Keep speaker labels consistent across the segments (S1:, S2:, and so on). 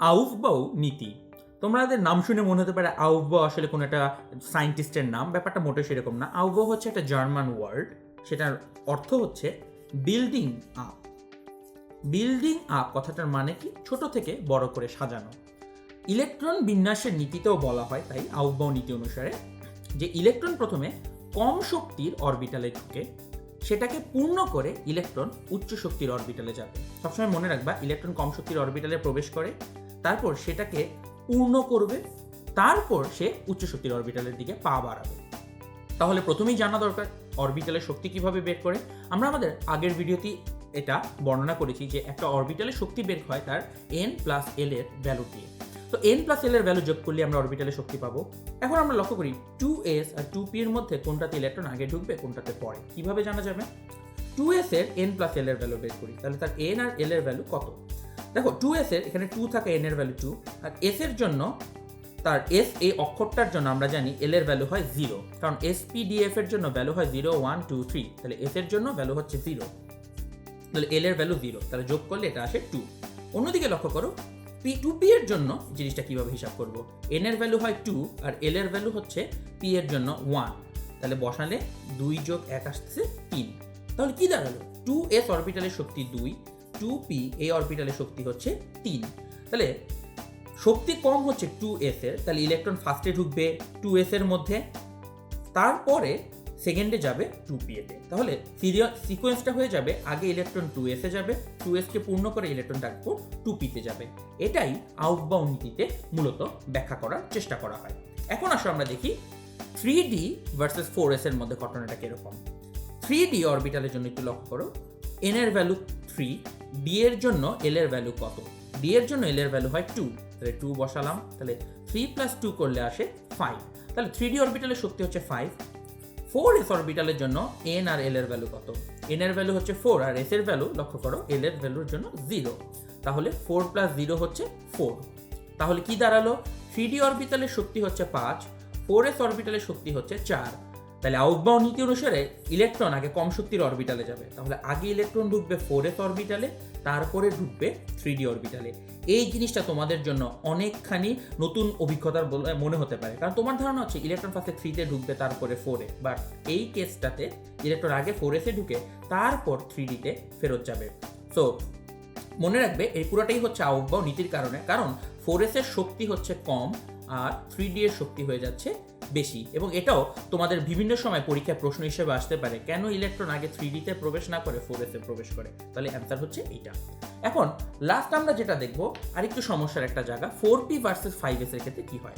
S1: Aufbau নীতি? তোমাদের নাম শুনে মনে হতে পারে আউফবাউ আসলে কোনো একটা সায়েন্টিস্টের নাম, ব্যাপারটা মোটে সেরকম না। আউফবাউ হচ্ছে একটা জার্মান ওয়ার্ড সেটার অর্থ হচ্ছে বিল্ডিং আপ বিল্ডিং আপ কথাটার মানে কি? ছোট থেকে বড় করে সাজানো। ইলেকট্রন বিন্যাসের নীতিতেও বলা হয় তাই আউফবাউ নীতি অনুসারে যে ইলেকট্রন প্রথমে কম শক্তির অরবিটালে ঢুকে, সেটাকে পূর্ণ করে ইলেকট্রন উচ্চ শক্তির অরবিটালে যাবে। সবসময় মনে রাখবা ইলেকট্রন কম শক্তির অরবিটালে প্রবেশ করে তারপর সেটাকে পূর্ণ করবে, তারপর সে উচ্চ শক্তির অরবিটালের দিকে পা বাড়াবে। তাহলে প্রথমেই জানা দরকার অরবিটালের শক্তি কীভাবে বের করে। আমরা আমাদের আগের ভিডিওতে এটা বর্ণনা করেছি যে একটা অরবিটালের শক্তি বের হয় তার এন প্লাস এল এর ভ্যালু দিয়ে। তো এন প্লাস এল এর ভ্যালু যোগ করলে আমরা অরবিটালের শক্তি পাবো। এখন আমরা লক্ষ্য করি টু এস আর টু পি এর মধ্যে কোনটাতে ইলেকট্রন আগে ঢুকবে, কোনটাতে পরে। কীভাবে জানা যাবে? টু এস এর এন প্লাস এল এর ভ্যালু বের করি। তাহলে তার এন আর এল এর ভ্যালু কত? দেখো টু এস এর, এখানে টু থাকে এন এর ভ্যালু টু আর এস এর জন্য তার এস এই অক্ষরটার জন্য আমরা জানি এল এর ভ্যালু হয় জিরো কারণ এস পি ডি এফ এর জন্য ভ্যালু হয় জিরো ওয়ান টু থ্রি তাহলে এস এর জন্য ভ্যালু হচ্ছে জিরো তাহলে এল এর ভ্যালু জিরো তাহলে যোগ করলে এটা আসে টু অন্যদিকে লক্ষ্য করো পি টু পি এর জন্য জিনিসটা কীভাবে হিসাব করব? এন এর ভ্যালু হয় টু আর এল এর ভ্যালু হচ্ছে পি এর জন্য ওয়ান তাহলে বসালে দুই যোগ এক আসতেছে তিন, তাহলে কি দাঁড়াল? টু এস অরবিটালের শক্তি দুই টু পি এই অরবিটালের শক্তি হচ্ছে তিন। তাহলে শক্তি কম হচ্ছে টু এস এর, তাহলে ইলেকট্রন ফার্স্টে ঢুকবে টু এস এর মধ্যে। তারপরে সেকেন্ডে যাবে টু পি এতে তাহলে সিরিয়াল সিকোয়েন্সটা হয়ে যাবে, আগে ইলেকট্রন টু এসে যাবে টু এসকে পূর্ণ করে ইলেকট্রন তারপর টু পিতে যাবে। এটাই আউটবাউ নীতিতে মূলত ব্যাখ্যা করার চেষ্টা করা হয়। এখন আসো আমরা দেখি three D versus four S এর মধ্যে ঘটনাটা কীরকম। থ্রি ডি অরবিটালের জন্য একটু লক্ষ্য করো। এন এর ভ্যালু থ্রি ডি এর জন্য এল এর ভ্যালু কত? ডি এর জন্য এল এর ভ্যালু হয় টু তাহলে টু বসালাম, তাহলে থ্রি প্লাস টু করলে আসে ফাইভ তাহলে থ্রি ডি অরবিটালের শক্তি হচ্ছে ফাইভ ফোর এস অরবিটালের জন্য এন আর এল এর ভ্যালু কত? এন এর ভ্যালু হচ্ছে ফোর আর এস এর ভ্যালু লক্ষ্য করো এল এর ভ্যালুর জন্য জিরো তাহলে ফোর প্লাস জিরো হচ্ছে ফোর তাহলে কি দাঁড়াল? থ্রি ডি অরবিটালের শক্তি হচ্ছে পাঁচ ফোর এস অরবিটালের শক্তি হচ্ছে চার তাহলে আউটবাউন্ড নীতি অনুসারে ইলেকট্রন আগে কম শক্তির অরবিটালে যাবে। তাহলে আগে ইলেকট্রন ঢুকবে ফোর এস অরবিটালে তারপরে ঢুকবে থ্রি ডি অরবিটালে এই জিনিসটা তোমাদের জন্য অনেকখানি নতুন অভিজ্ঞতার মনে হতে পারে। কারণ তোমার ধারণা হচ্ছে ইলেকট্রন ফার্স্টে থ্রিতে ঢুকবে, তারপরে ফোরে বাট এই কেসটাতে ইলেকট্রন আগে ফোর এসে ঢুকে, তারপর থ্রি ডিতে ফেরত যাবে। সো মনে রাখবে এই পুরোটাই হচ্ছে আউটবাউ নীতির কারণে। কারণ ফোর এস এর শক্তি হচ্ছে কম, আর থ্রি ডি এর শক্তি হয়ে যাচ্ছে বেশি। এবং এটাও তোমাদের বিভিন্ন সময় পরীক্ষায় প্রশ্ন হিসেবে আসতে পারে, কেন ইলেকট্রন আগে থ্রি ডিতে প্রবেশ না করে ফোর এসে প্রবেশ করে? তাহলে অ্যান্সার হচ্ছে এইটা। এখন লাস্ট আমরা যেটা দেখব, আরেকটু সমস্যার একটা জায়গা four P versus five S এর ক্ষেত্রে কি হয়?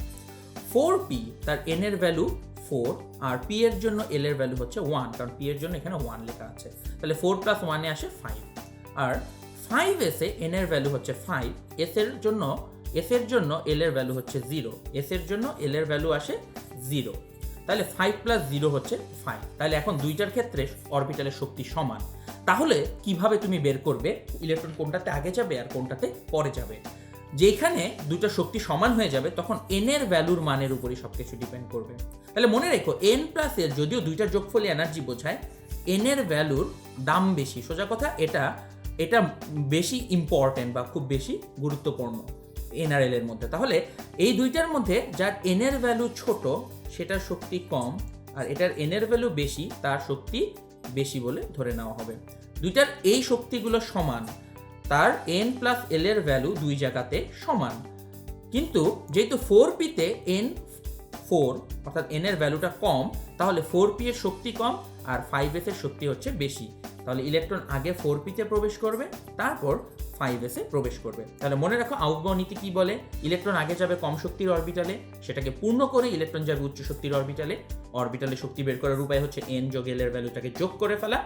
S1: ফোর পি তার এন এর ভ্যালু ফোর আর পি এর জন্য এল এর ভ্যালু হচ্ছে ওয়ান কারণ পি এর জন্য এখানে ওয়ান লেখা আছে। তাহলে ফোর প্লাস ওয়ানে আসে ফাইভ আর ফাইভ এসে এন এর ভ্যালু হচ্ছে ফাইভ এস এর জন্য এস এর জন্য এল এর ভ্যালু হচ্ছে জিরো এস এর জন্য এল এর ভ্যালু আসে জিরো তাহলে ফাইভ প্লাস জিরো হচ্ছে ফাইভ তাহলে এখন দুইটার ক্ষেত্রে অরবিটালের শক্তি সমান। তাহলে কীভাবে তুমি বের করবে? ইলেকট্রন কোনটাতে আগে যাবে আর কোনটাতে পরে যাবে? যেখানে দুটো শক্তি সমান হয়ে যাবে, তখন এন এর ভ্যালুর মানের উপরই সবকিছু ডিপেন্ড করবে। তাহলে মনে রেখো এন প্লাস এর যদিও দুইটা যোগফলে এনার্জি বোঝায় এন এর ভ্যালুর দাম বেশি। সোজা কথা, এটা এটা বেশি ইম্পর্টেন্ট বা খুব বেশি গুরুত্বপূর্ণ। এনআরএল এর মধ্যে। তাহলে এই দুইটার মধ্যে যার এন এর ভ্যালু ছোট, সেটার শক্তি কম, আর এটার এন এর ভ্যালু বেশি, তার শক্তি বেশি বলে ধরে নেওয়া হবে। দুইটার এই শক্তিগুলো সমান, তার এন প্লাস এল এর ভ্যালু দুই জায়গাতে সমান। কিন্তু যেহেতু ফোর পিতে এন ফোর অর্থাৎ এন এর ভ্যালুটা কম, তাহলে ফোর পি এর শক্তি কম, আর ফাইভ এস এর শক্তি হচ্ছে বেশি। তাহলে ইলেকট্রন আগে ফোর পিতে প্রবেশ করবে, তারপর ফাইভ এসে প্রবেশ করবে। তাহলে মনে রাখো আউটবাউ নীতি কি বলে? ইলেকট্রন আগে যাবে কম শক্তির অরবিটালে সেটাকে পূর্ণ করে ইলেকট্রন যাবে উচ্চ শক্তির অরবিটালে অরবিটালে শক্তি বের করার উপায় হচ্ছে এন যোগ এল এর ভ্যালুটাকে যোগ করে ফেলা।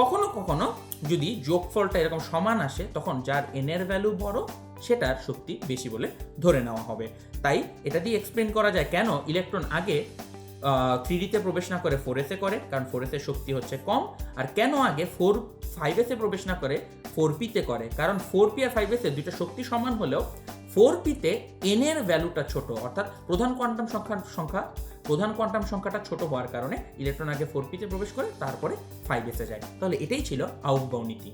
S1: কখনো কখনো যদি যোগফলটা এরকম সমান আসে, তখন যার এন এর ভ্যালু বড়, সেটার শক্তি বেশি বলে ধরে নেওয়া হবে। তাই এটা দিয়ে এক্সপ্লেন করা যায় কেন ইলেকট্রন আগে থ্রি ডিতে প্রবেশ না করে ফোর এসে করে, কারণ ফোর এসের শক্তি হচ্ছে কম। আর কেন আগে ফোর ফাইভ এসে প্রবেশ না করে ফোর পিতে করে। কারণ ফোর পি আর ফাইভ এসে দুইটা শক্তি সমান হলেও ফোর পিতে এন এর ভ্যালুটা ছোট, অর্থাৎ প্রধান কোয়ান্টাম সংখ্যার সংখ্যা, প্রধান কোয়ান্টাম সংখ্যাটা ছোট হওয়ার কারণে ইলেকট্রন আগে ফোর পিতে প্রবেশ করে, তারপরে ফাইভ এসে যায়। তাহলে এটাই ছিল আউটবাউ নীতি